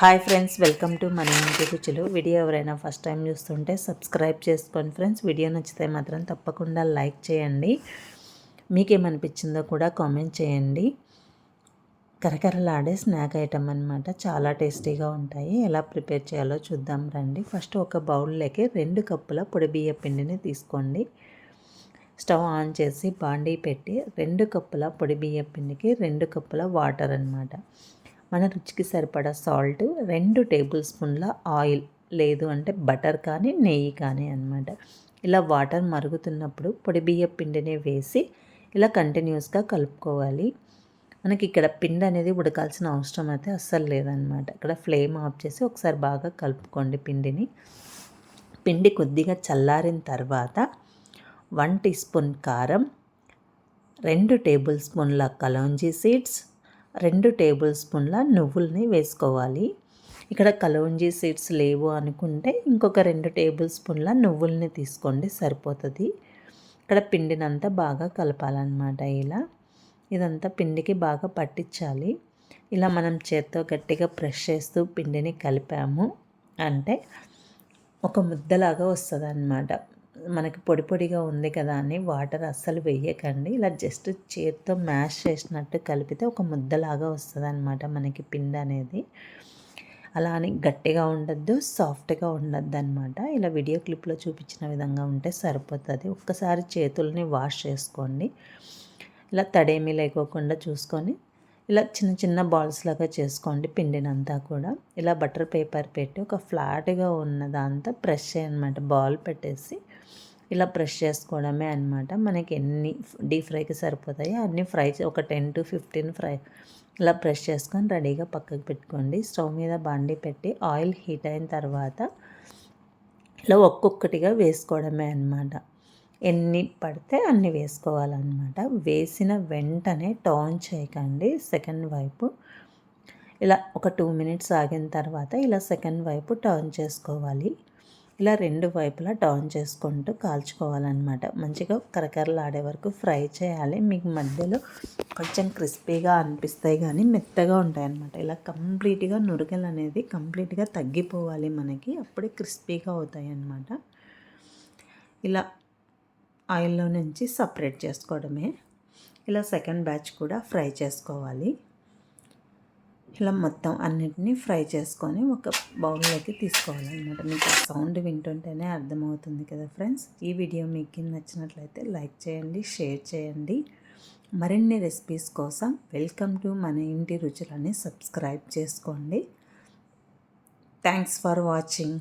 Hi friends welcome to మన ఇంటి రుచులు వీడియో ఎవరైనా ఫస్ట్ టైం చూస్తుంటే సబ్స్క్రైబ్ చేసుకోండి ఫ్రెండ్స్ వీడియో నచ్చితే మాత్రం తప్పకుండా లైక్ చేయండి. మీకేమనిపించిందో కూడా కామెంట్ చేయండి. కరకరలాడే స్నాక్ ఐటమ్ అనమాట చాలా టేస్టీగా ఉంటాయి. ఎలా ప్రిపేర్ చేయాలో చూద్దాం రండి. ఫస్ట్ ఒక బౌల్లోకి రెండు కప్పుల పొడి బియ్య పిండిని తీసుకోండి. స్టవ్ ఆన్ చేసి బాండీ పెట్టి రెండు కప్పుల పొడి బియ్య పిండికి రెండు కప్పుల వాటర్ అనమాట మన రుచికి సరిపడా సాల్ట్ రెండు టేబుల్ స్పూన్ల ఆయిల్ లేదు అంటే బటర్ కానీ నెయ్యి కానీ అనమాట ఇలా వాటర్ మరుగుతున్నప్పుడు పొడి బియ్య పిండిని వేసి ఇలా కంటిన్యూస్గా కలుపుకోవాలి. మనకి ఇక్కడ పిండి అనేది ఉడకాల్సిన అవసరం అయితే అస్సలు లేదనమాట ఇక్కడ ఫ్లేమ్ ఆఫ్ చేసి ఒకసారి బాగా కలుపుకోండి పిండిని. పిండి కొద్దిగా చల్లారిన తర్వాత వన్ టీ స్పూన్ కారం రెండు టేబుల్ స్పూన్ల కలోంజీ సీడ్స్ రెండు టేబుల్ స్పూన్ల నువ్వుల్ని వేసుకోవాలి. ఇక్కడ కలోంజీ సీడ్స్ లేవు అనుకుంటే ఇంకొక రెండు టేబుల్ స్పూన్ల నువ్వుల్ని తీసుకోండి సరిపోతుంది. ఇక్కడ పిండినంతా బాగా కలపాలన్నమాట ఇలా. ఇదంతా పిండికి బాగా పట్టించాలి. ఇలా మనం చేత్తో గట్టిగా ప్రెష్ చేస్తూ పిండిని కలిపాము. అంటే ఒక ముద్దలాగా వస్తుంది అన్నమాట మనకి పొడి పొడిగా ఉంది కదా అని వాటర్ అస్సలు వేయకండి. ఇలా జస్ట్ చేతితో మ్యాష్ చేసినట్టు కలిపితే ఒక ముద్దలాగా వస్తుంది అనమాట మనకి పిండి అనేది. అలా అని గట్టిగా ఉండద్దు సాఫ్ట్గా ఉండద్దు అనమాట ఇలా వీడియో క్లిప్లో చూపించిన విధంగా ఉంటే సరిపోతుంది. ఒక్కసారి చేతుల్ని వాష్ చేసుకోండి. ఇలా తడేమీ లేకోకుండా చూసుకొని ఇలా చిన్న చిన్న బాల్స్ లాగా చేసుకోండి పిండినంతా కూడా. ఇలా బటర్ పేపర్ పెట్టి ఒక ఫ్లాట్గా ఉన్నదంతా ప్రెస్ చేయనమాట బాల్ పెట్టేసి ఇలా ప్రెష్ చేసుకోవడమే అనమాట మనకి ఎన్ని డీప్ ఫ్రైకి సరిపోతాయి. అన్ని ఫ్రై ఒక టెన్ టు ఫిఫ్టీన్ ఫ్రై ఇలా ప్రెష్ చేసుకొని రెడీగా పక్కకు పెట్టుకోండి. స్టవ్ మీద బండి పెట్టి ఆయిల్ హీట్ అయిన తర్వాత ఇలా ఒక్కొక్కటిగా వేసుకోవడమే అనమాట ఎన్ని పడితే అన్ని వేసుకోవాలన్నమాట. వేసిన వెంటనే టర్న్ చేయకండి సెకండ్ వైపు. ఇలా ఒక టూ మినిట్స్ ఆగిన తర్వాత ఇలా సెకండ్ వైపు టర్న్ చేసుకోవాలి. ఇలా రెండు వైపులా టర్న్ చేసుకుంటూ కాల్చుకోవాలన్నమాట. మంచిగా కరకరలాడే వరకు ఫ్రై చేయాలి. మీకు మధ్యలో కొంచెం క్రిస్పీగా అనిపిస్తాయి కానీ మెత్తగా ఉంటాయి అన్నమాట ఇలా కంప్లీట్గా నురగలు అనేది కంప్లీట్గా తగ్గిపోవాలి మనకి. అప్పుడే క్రిస్పీగా అవుతాయి అన్నమాట ఇలా ఆయిల్లో నుంచి సపరేట్ చేసుకోవడమే. ఇలా సెకండ్ బ్యాచ్ కూడా ఫ్రై చేసుకోవాలి. ఇలా మొత్తం అన్నిటినీ ఫ్రై చేసుకొని ఒక బౌల్లోకి తీసుకోవాలన్నమాట. మీకు సౌండ్ వింటుంటేనే అర్థమవుతుంది కదా ఫ్రెండ్స్. ఈ వీడియో మీకు నచ్చినట్లయితే లైక్ చేయండి షేర్ చేయండి. మరిన్ని రెసిపీస్ కోసం వెల్కమ్ టు మన ఇంటి రుచులని సబ్స్క్రైబ్ చేసుకోండి. Thanks for watching.